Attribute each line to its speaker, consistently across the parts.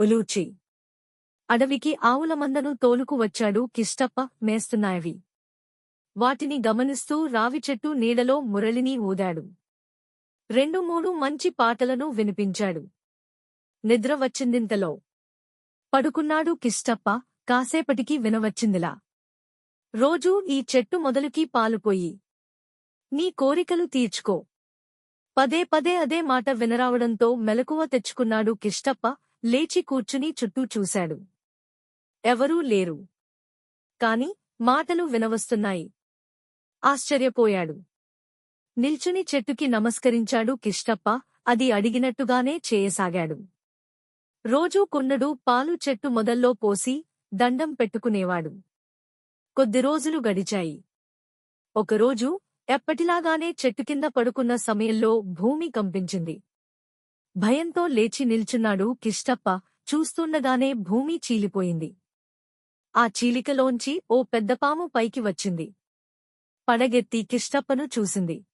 Speaker 1: ఉలూచి అడవికి ఆవుల మందను తోలుకు వచ్చాడు కిష్టప్ప మేస్తున్నాయవి. వాటిని గమనిస్తూ రావి చెట్టు నీడలో మురళిని ఊదాడు. రెండు మూడు మంచి పాటలను వినిపించాడు. నిద్ర వచ్చిందింతలో. పడుకున్నాడు కిష్టప్ప కాసేపటికి వినవచ్చిందిలా. రోజూ ఈ చెట్టు మొదలుకి పాలుపోయి. నీ కోరికలు తీర్చుకో. పదే పదే అదే మాట వినరావడంతో మెలకువ తెచ్చుకున్నాడు కిష్టప్ప లేచి కూర్చుని చుట్టూ చూశాడు. ఎవరూ లేరు. కాని మాటలు వినవస్తున్నాయి. ఆశ్చర్యపోయాడు. నిల్చుని చెట్టుకి నమస్కరించాడు కిష్టప్ప అది అడిగినట్టుగానే చేయసాగాడు. రోజూ కొన్నడు పాలు చెట్టు మొదల్లో పోసి దండం పెట్టుకునేవాడు. కొద్ది రోజులు గడిచాయి. ఒకరోజు ఎప్పటిలాగానే చెట్టు కింద పడుకున్న సమయంలో భూమి కంపించింది. భయంతో లేచి నిల్చున్నాడు కిష్టప్ప. చూస్తుండగానే భూమి చీలిపోయింది. ఆ చీలికలోంచి ఓ పెద్దపాము పైకి వచ్చింది. పడగెత్తి కిష్టప్పను చూసింది.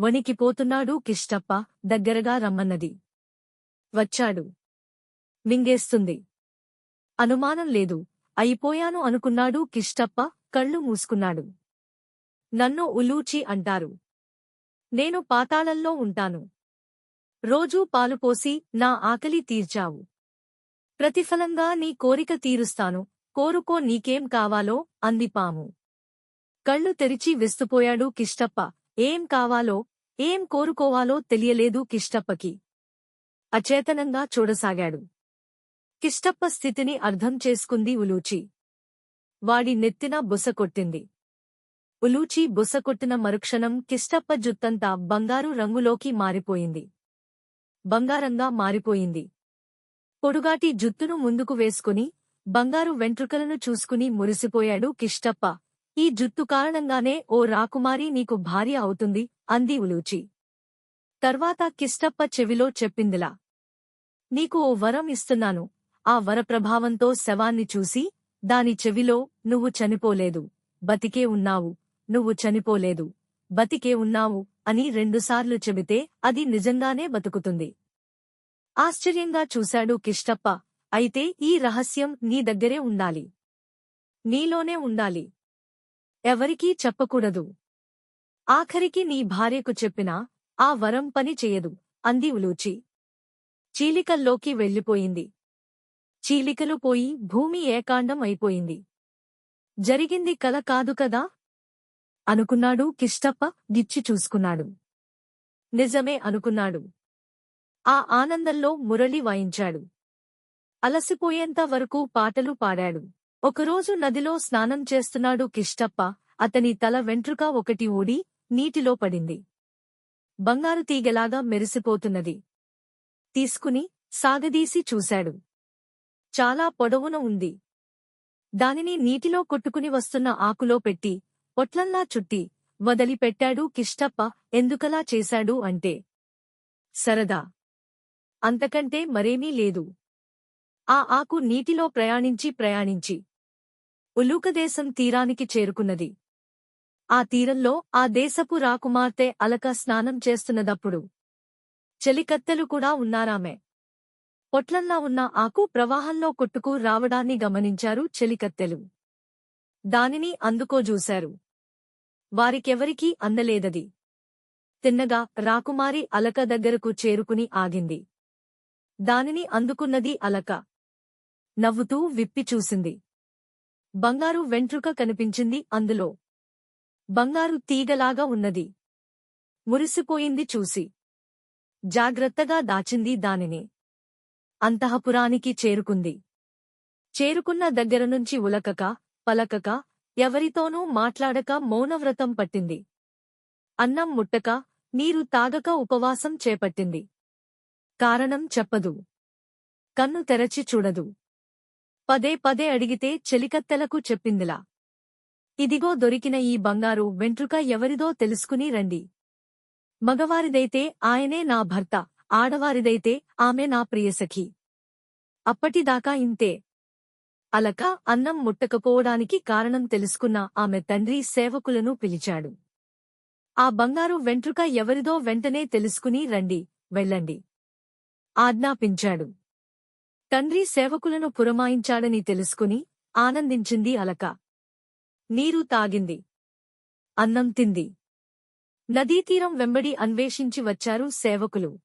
Speaker 1: వణికిపోతున్నాడు కిష్టప్ప దగ్గరగా రమ్మన్నది. వచ్చాడు. మింగేస్తుంది. అనుమానం లేదు. అయిపోయాను అనుకున్నాడు కిష్టప్ప కళ్ళు మూసుకున్నాడు. నన్ను ఉలూచి అంటారు. నేను పాతాళంలో ఉంటాను. రోజూ పాలుపోసి నా ఆకలి తీర్చావు. ప్రతిఫలంగా నీ కోరిక తీరుస్తాను. కోరుకో నీకేం కావాలో అంది పాము. కళ్ళు తెరిచి విస్తుపోయాడు కిష్టప్ప. ఏం కావాలో ఏం కోరుకోవాలో తెలియలేదు కిష్టప్పకి. అచేతనంగా చూడసాగాడు. కిష్టప్ప స్థితిని అర్థం చేసుకుంది ఉలూచి. వాడి నెత్తిన బుసకొట్టింది ఉలూచి బుసకొట్టిన మరుక్షణం కిష్టప్ప జుత్తంతా బంగారు రంగులోకి మారిపోయింది. బంగారంగా మారిపోయింది. పొడుగాటి జుత్తును ముందుకు వేసుకుని బంగారు వెంట్రుకలను చూసుకుని మురిసిపోయాడు కిష్టప్ప. ఈ జుత్తు కారణంగానే ఓ రాకుమారి నీకు భార్య అవుతుంది అంది ఉలూచి. తర్వాత కిష్టప్ప చెవిలో చెప్పిందిలా. నీకు ఓ వరం ఇస్తున్నాను. ఆ వరప్రభావంతో శవాన్ని చూసి దాని చెవిలో నువ్వు చనిపోలేదు. బతికే ఉన్నావు. నువ్వు చనిపోలేదు. బతికే ఉన్నావు. అని రెండుసార్లు చెబితే అది నిజంగానే బతుకుతుంది. ఆశ్చర్యంగా చూశాడు కిష్టప్ప. అయితే ఈ రహస్యం నీ దగ్గరే ఉండాలి. నీలోనే ఉండాలి. ఎవరికీ చెప్పకూడదు. ఆఖరికి నీ భార్యకు చెప్పినా ఆ వరం పని చెయ్యదు అంది ఉలూచి. చీలికల్లోకి వెళ్ళిపోయింది. చీలికలు పోయి భూమి ఏకాండం అయిపోయింది. జరిగింది కల కాదు కదా? అనుకున్నాడు కిష్టప్ప గిచ్చి చూసుకున్నాడు. నిజమే అనుకున్నాడు. ఆ ఆనందంలో మురళి వాయించాడు. అలసిపోయేంత వరకు పాటలు పాడాడు. ఒకరోజు నదిలో స్నానం చేస్తున్నాడు కిష్టప్ప. అతని తల వెంట్రుక ఒకటి ఊడి నీటిలో పడింది. బంగారు తీగెలాగా మెరిసిపోతున్నది. తీసుకుని సాగదీసి చూశాడు. చాలా పొడవున ఉంది. దానిని నీటిలో కొట్టుకుని వస్తున్న ఆకులో పెట్టి పొట్లంలా చుట్టి వదిలిపెట్టాడు కిష్టప్ప ఎందుకలా చేశాడు అంటే సరదా. అంతకంటే మరేమీ లేదు. ఆ ఆకు నీటిలో ప్రయాణించి ప్రయాణించి ఉలూకదేశం తీరానికి చేరుకున్నది. ఆ తీరంలో ఆ దేశపు రాకుమార్తె అలక స్నానం చేస్తున్నదప్పుడు చెలికత్తెలు కూడా ఉన్నారామె. పొట్లంలా ఉన్న ఆకు ప్రవాహంలో కొట్టుకు రావడాన్ని గమనించారు చెలికత్తెలు. దానిని అందుకోజూశారు. వారికెవరికీ అందలేదది. తిన్నగా రాకుమారి అలక దగ్గరకు చేరుకుని ఆగింది. దానిని అందుకున్నది అలక. నవ్వుతూ విప్పి చూసింది. బంగారు వెంట్రుక కనిపించింది అందులో. బంగారు తీగలాగా ఉన్నది. మురిసిపోయింది చూసి. జాగ్రత్తగా దాచింది దానిని. అంతఃపురానికి చేరుకుంది. చేరుకున్న దగ్గరనుంచి ఉలకక పలకక ఎవరితోనూ మాట్లాడక మౌనవ్రతం పట్టింది. అన్నం ముట్టక నీరు తాగక ఉపవాసం చేపట్టింది. కారణం చెప్పదు. కన్ను తెరచి చూడదు. పదే పదే అడిగితే చెలికత్తెలకు చెప్పిందిలా. ఇదిగో దొరికిన ఈ బంగారు వెంట్రుక ఎవరిదో తెలుసుకుని రండి. మగవారిదైతే ఆయనే నా భర్త ఆడవారిదైతే ఆమె నా ప్రియసఖి. అప్పటిదాకా ఇంతే. అలక అన్నం ముట్టకపోవడానికి కారణం తెలుసుకున్న ఆమె తండ్రి సేవకులను పిలిచాడు. ఆ బంగారు వెంట్రుక ఎవరిదో వెంటనే తెలుసుకుని రండి వెళ్ళండి ఆజ్ఞాపించాడు. తండ్రి సేవకులను పురమాయించాడని తెలుసుకుని ఆనందించింది అలక. నీరు తాగింది. అన్నం తింది. నదీతీరం వెంబడి అన్వేషించి వచ్చారు సేవకులు.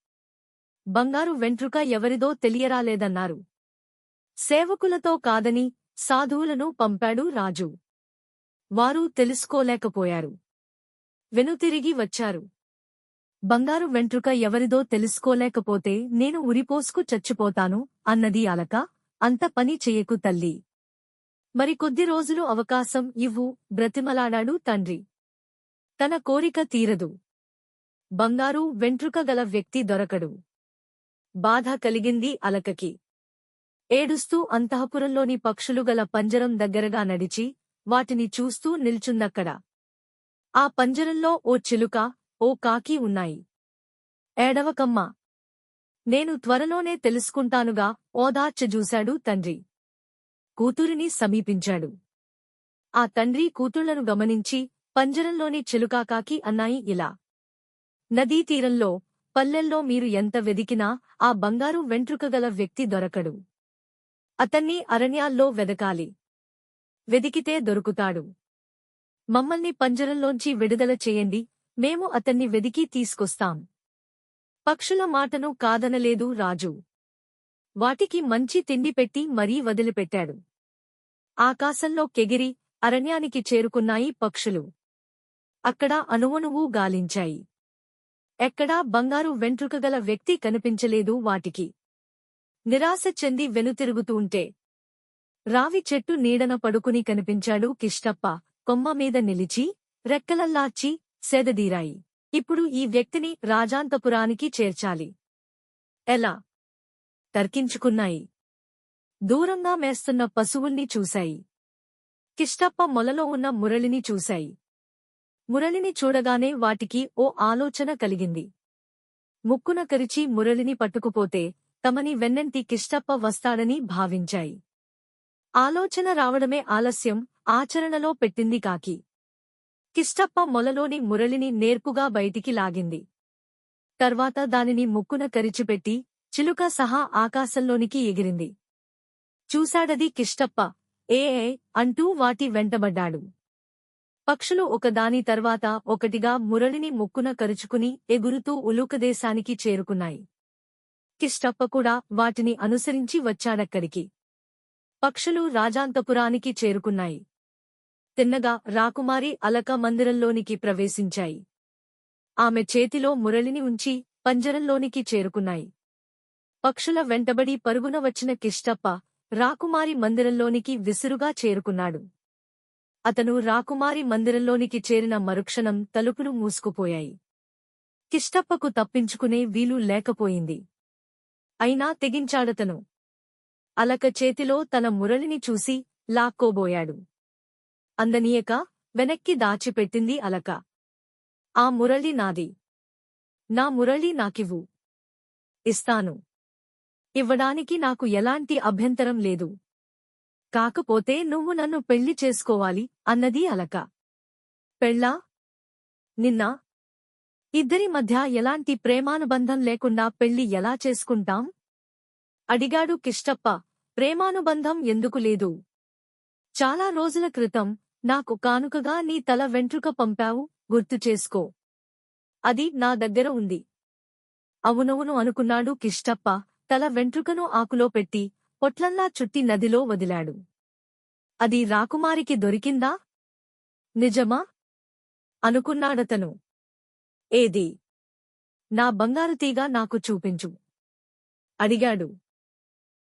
Speaker 1: బంగారు వెంట్రుక ఎవరిదో తెలియరాలేదన్నారు. సేవకులతో కాదని సాధువులను పంపాడు రాజు. వారు తెలుసుకోలేకపోయారు. వెనుతిరిగి వచ్చారు. బంగారు వెంట్రుక ఎవరిదో తెలుసుకోలేకపోతే నేను ఉరిపోసుకు చచ్చిపోతాను అన్నది అలక అంత పని చెయ్యకు తల్లి. మరికొద్ది రోజులు అవకాశం ఇవ్వు బ్రతిమలాడాడు తండ్రి. తన కోరిక తీరదు. బంగారు వెంట్రుక గల వ్యక్తి దొరకడు. బాధ కలిగింది అలకకి. ఏడుస్తూ అంతఃపురంలోని పక్షులు గల పంజరం దగ్గరగా నడిచి వాటిని చూస్తూ నిల్చుందక్కడ. ఆ పంజరంలో ఓ చిలుక ఓ కాకి ఉన్నాయి. ఏడవకమ్మా. నేను త్వరలోనే తెలుసుకుంటానుగా ఓదార్చజూశాడు తండ్రి. కూతురిని సమీపించాడు. ఆ తండ్రి కూతుళ్ళను గమనించి పంజరంలోని చిలుకాకాకి అన్నాయి ఇలా. నదీ తీరంలో పల్లెల్లో మీరు ఎంత వెదికినా ఆ బంగారు వెంట్రుకగల వ్యక్తి దొరకడు. అతన్ని అరణ్యాల్లో వెదకాలి. వెదికితే దొరుకుతాడు. మమ్మల్ని పంజరంలోంచి విడుదల చేయండి. మేము అతన్ని వెదికి తీసుకొస్తాం. పక్షుల మాటను కాదనలేదు రాజు. వాటికి మంచి తిండి పెట్టి మరీ వదిలిపెట్టాడు. ఆకాశంలో కెగిరి అరణ్యానికి చేరుకున్నాయి పక్షులు. అక్కడ అణువణువు గాలించాయి. ఎక్కడా బంగారు వెంట్రుకగల వ్యక్తి కనిపించలేదు వాటికి. నిరాశ చెంది వెనుతిరుగుతూంటే రావి చెట్టు నీడన పడుకుని కనిపించాడు కిష్టప్ప. కొమ్మ మీద నిలిచి రెక్కలల్లాచి సెదదీరాయి. ఇప్పుడు ఈ వ్యక్తిని రాజాంతపురానికి చేర్చాలి. ఎలా? తర్కించుకున్నాయి. దూరంగా మేస్తున్న పశువుల్ని చూశాయి. కిష్టప్ప మొలలో ఉన్న మురళిని చూశాయి. మురళిని చూడగానే వాటికి ఓ ఆలోచన కలిగింది. ముక్కున కరిచి మురళిని పట్టుకుపోతే తమని వెన్నెంటి కిష్టప్ప వస్తాడని భావించాయి. ఆలోచన రావడమే ఆలస్యం ఆచరణలో పెట్టింది కాకి. కిష్టప్ప మొలలోని మురళిని నేర్పుగా బయటికి లాగింది. తర్వాత దానిని ముక్కున కరిచిపెట్టి చిలుక సహా ఆకాశంలోనికి ఎగిరింది. చూశాడది కిష్టప్ప. ఏ ఏ అంటూ వాటి వెంటబడ్డాడు. పక్షులు ఒకదాని తర్వాత ఒకటిగా మురళిని ముక్కున కరుచుకుని ఎగురుతూ ఉలూకదేశానికి చేరుకున్నాయి. కిష్టప్ప కూడా వాటిని అనుసరించి వచ్చాడక్కడికి. పక్షులు రాజాంతపురానికి చేరుకున్నాయి. తిన్నగా రాకుమారి అలక మందిరంలోనికి ప్రవేశించాయి. ఆమె చేతిలో మురళిని ఉంచి పంజరంలోనికి చేరుకున్నాయి. పక్షుల వెంటబడి పరుగున వచ్చిన కిష్టప్ప రాకుమారి మందిరంలోనికి విసురుగా చేరుకున్నాడు. అతను రాకుమారి మందిరంలోనికి చేరిన మరుక్షణం తలుపులు మూసుకుపోయాయి. కిష్టప్పకు తప్పించుకునే వీలు లేకపోయింది. అయినా తెగించాడతను. అలక చేతిలో తన మురళిని చూసి లాక్కోబోయాడు. అందనీయక వెనక్కి దాచిపెట్టింది అలక. ఆ మురళి నాది. నా మురళి నాకివ్వు. ఇస్తాను. ఇవ్వడానికి నాకు ఎలాంటి అభ్యంతరం లేదు. కాకపోతే నువ్వు నన్ను పెళ్ళి చేసుకోవాలి అన్నది అలక. పెళ్ళా? నిన్న? ఇద్దరి మధ్య ఎలాంటి ప్రేమానుబంధం లేకుండా పెళ్ళి ఎలా చేసుకుంటాం? అడిగాడు కిష్టప్ప. ప్రేమానుబంధం ఎందుకు లేదు? చాలా రోజుల క్రితం నాకు కానుకగా నీ తల వెంట్రుక పంపావు గుర్తు చేసుకో. అది నా దగ్గర ఉంది. అవునవును అనుకున్నాడు కిష్టప్ప. తల వెంట్రుకను ఆకులో పెట్టి పొట్లల్లా చుట్టి నదిలో వదిలాడు. అది రాకుమారికి దొరికిందా? నిజమా? అనుకున్నాడతను. ఏది? నా బంగారు తీగ నాకు చూపించు. అడిగాడు.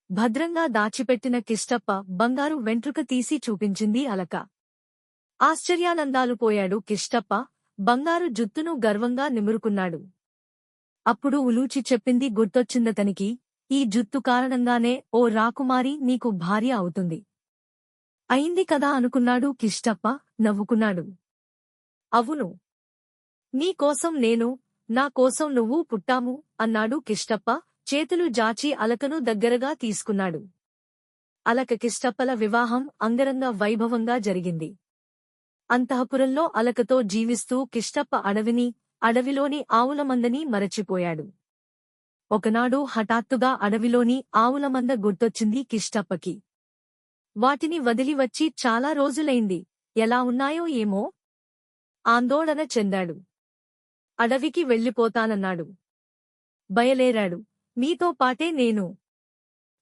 Speaker 1: భద్రంగా దాచిపెట్టిన కిష్టప్ప బంగారు వెంట్రుక తీసి చూపించింది అలక. ఆశ్చర్యానందాలు పోయాడు కిష్టప్ప బంగారు జుత్తును గర్వంగా నిమురుకున్నాడు. అప్పుడు ఉలూచి చెప్పింది గుర్తొచ్చిందతనికి ఈ జుత్తు కారణంగానే ఓ రాకుమారి నీకు భార్య అవుతుంది. అయింది కదా అనుకున్నాడు కిష్టప్ప నవ్వుకున్నాడు. అవును నీకోసం నేను నా కోసం నువ్వు పుట్టాము అన్నాడు కిష్టప్ప చేతులు జాచి అలకను దగ్గరగా తీసుకున్నాడు. అలక కిష్టప్పల వివాహం అంగరంగ వైభవంగా జరిగింది. అంతఃపురంలో అలకతో జీవిస్తూ కిష్టప్ప అడవిని అడవిలోని ఆవులమందని మరచిపోయాడు. ఒకనాడు హఠాత్తుగా అడవిలోని ఆవులమంద గుర్తొచ్చింది కిష్టప్పకి. వాటిని వదిలి వచ్చి చాలా రోజులైంది ఎలా ఉన్నాయో ఏమో? ఆందోళన చెందాడు. అడవికి వెళ్ళిపోతానన్నాడు. బయలేరాడు. మీతో పాటే నేను.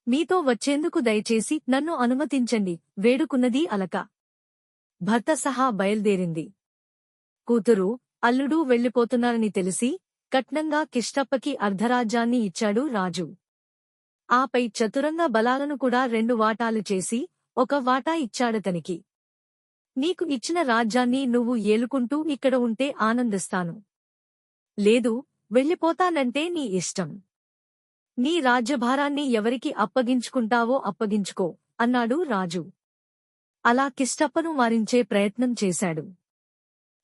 Speaker 1: మీతో వచ్చేందుకు దయచేసి నన్ను అనుమతించండి. వేడుకున్నది అలక. భర్త సహా బయల్దేరింది. కూతురు అల్లుడూ వెళ్ళిపోతున్నారని తెలిసి కట్నంగా కిష్టప్పకి అర్ధరాజ్యాన్ని ఇచ్చాడు రాజు. ఆపై చతురంగ బలాలను కూడా రెండు వాటాలు చేసి ఒక వాటా ఇచ్చాడతనికి నీకు ఇచ్చిన రాజ్యాన్ని నువ్వు ఏలుకుంటూ ఇక్కడ ఉంటే ఆనందిస్తాను. లేదు వెళ్ళిపోతానంటే నీ ఇష్టం. నీ రాజ్యభారాన్ని ఎవరికి అప్పగించుకుంటావో అప్పగించుకో అన్నాడు రాజు. అలా కిష్టప్పను మారించే ప్రయత్నం చేశాడు.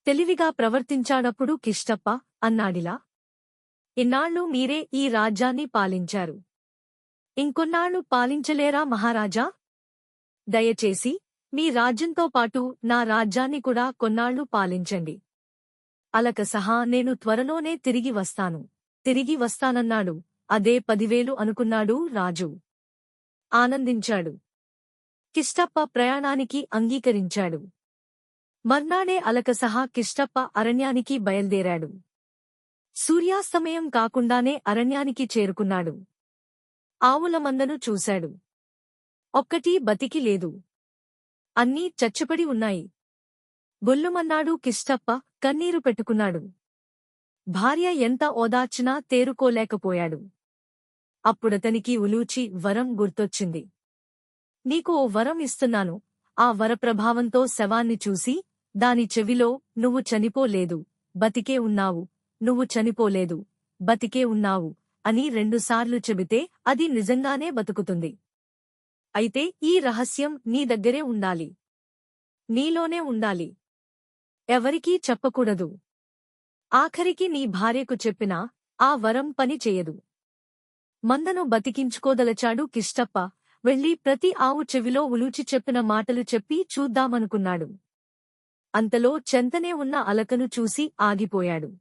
Speaker 1: తెలివిగా ప్రవర్తించాడప్పుడు కిష్టప్ప అన్నాడిలా ఇన్నాళ్ళు మీరే ఈ రాజ్యాన్ని పాలించారు. ఇంకొన్నాళ్ళు పాలించలేరా మహారాజా? దయచేసి మీ రాజ్యంతో పాటు నా రాజ్యాన్ని కూడా కొన్నాళ్ళు పాలించండి. అలక సహా నేను త్వరలోనే తిరిగి వస్తాను. తిరిగి వస్తానన్నాడు. అదే పదివేలు అనుకున్నాడు రాజు. ఆనందించాడు. కిష్టప్ప ప్రయాణానికి అంగీకరించాడు. మర్నాడే అలక సహా కిష్టప్ప అరణ్యానికి బయల్దేరాడు. సూర్యాస్తమయం కాకుండానే అరణ్యానికి చేరుకున్నాడు. ఆవుల మందను చూశాడు. ఒక్కటీ బతికి లేదు. అన్నీ చచ్చుపడి ఉన్నాయి. బొల్లుమన్నాడు కిష్టప్ప కన్నీరు పెట్టుకున్నాడు. భార్య ఎంత ఓదార్చినా తేరుకోలేకపోయాడు. అప్పుడతనికి ఉలూచి వరం గుర్తొచ్చింది. నీకు ఓ వరం ఇస్తున్నాను. ఆ వరప్రభావంతో శవాన్ని చూసి దాని చెవిలో నువ్వు చనిపోలేదు. బతికే ఉన్నావు. నువ్వు చనిపోలేదు. బతికే ఉన్నావు అని రెండుసార్లు చెబితే అది నిజంగానే బతుకుతుంది. అయితే ఈ రహస్యం నీ దగ్గరే ఉండాలి. నీలోనే ఉండాలి. ఎవరికీ చెప్పకూడదు. ఆఖరికి నీ భార్యకు చెప్పినా ఆ వరం పని చేయదు. మందను బతికించుకోదలచాడు కిష్టప్ప. వెళ్ళి ప్రతి ఆవు చెవిలో ఉలూచి చెప్పిన మాటలు చెప్పి చూద్దామనుకున్నాడు. అంతలో చెంతనే ఉన్న అలకను చూసి ఆగిపోయాడు.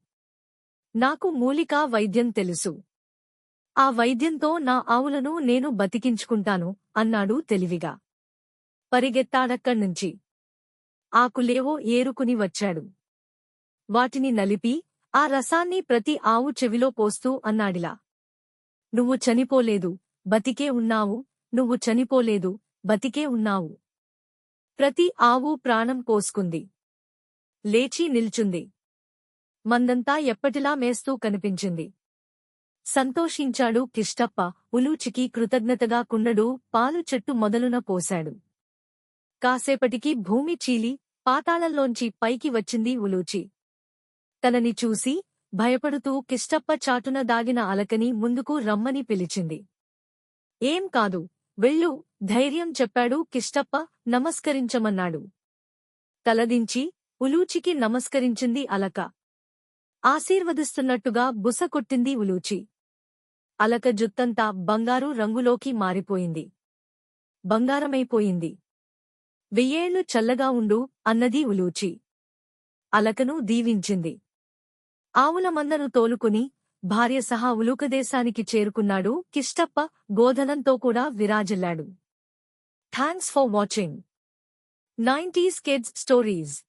Speaker 1: నాకు మూలికా వైద్యం తెలుసు. ఆ వైద్యంతో నా ఆవులను నేను బతికించుకుంటాను అన్నాడు తెలివిగా. పరిగెత్తాడక్కడ్నుంచి. ఆకులేవో ఏరుకుని వచ్చాడు. వాటిని నలిపి ఆ రసాన్ని ప్రతి ఆవు చెవిలో పోస్తూ అన్నాడిలా. నువ్వు చనిపోలేదు బతికే ఉన్నావు నువ్వు చనిపోలేదు బతికే ఉన్నావు. ప్రతి ఆవు ప్రాణం పోసుకుంది. లేచి నిల్చుంది. మందంతా ఎప్పటిలా మేస్తూ కనిపించింది. సంతోషించాడు కిష్టప్ప ఉలూచికి కృతజ్ఞతగా కుండడు పాలు చెట్టు మొదలున పోశాడు. కాసేపటికి భూమి చీలి పాతాళంలోంచి పైకి వచ్చింది ఉలూచి. తనని చూసి భయపడుతూ కిష్టప్ప చాటున దాగిన అలకని ముందుకు రమ్మని పిలిచింది. ఏం కాదు వెళ్ళు ధైర్యం చెప్పాడు కిష్టప్ప నమస్కరించమన్నాడు. తలదించి ఉలూచికి నమస్కరించింది అలక. ఆశీర్వదిస్తున్నట్టుగా బుస కొట్టింది ఉలూచి. అలక జుత్తంతా బంగారు రంగులోకి మారిపోయింది. బంగారమైపోయింది. వెయ్యేళ్ళు చల్లగా ఉండు అన్నది ఉలూచి. అలకను దీవించింది. ఆవుల మందను తోలుకుని భార్య సహా ఉలూకదేశానికి చేరుకున్నాడు కిష్టప్ప గోధనంతో కూడా విరాజిల్లాడు. Thanks for watching. Nineties kids stories.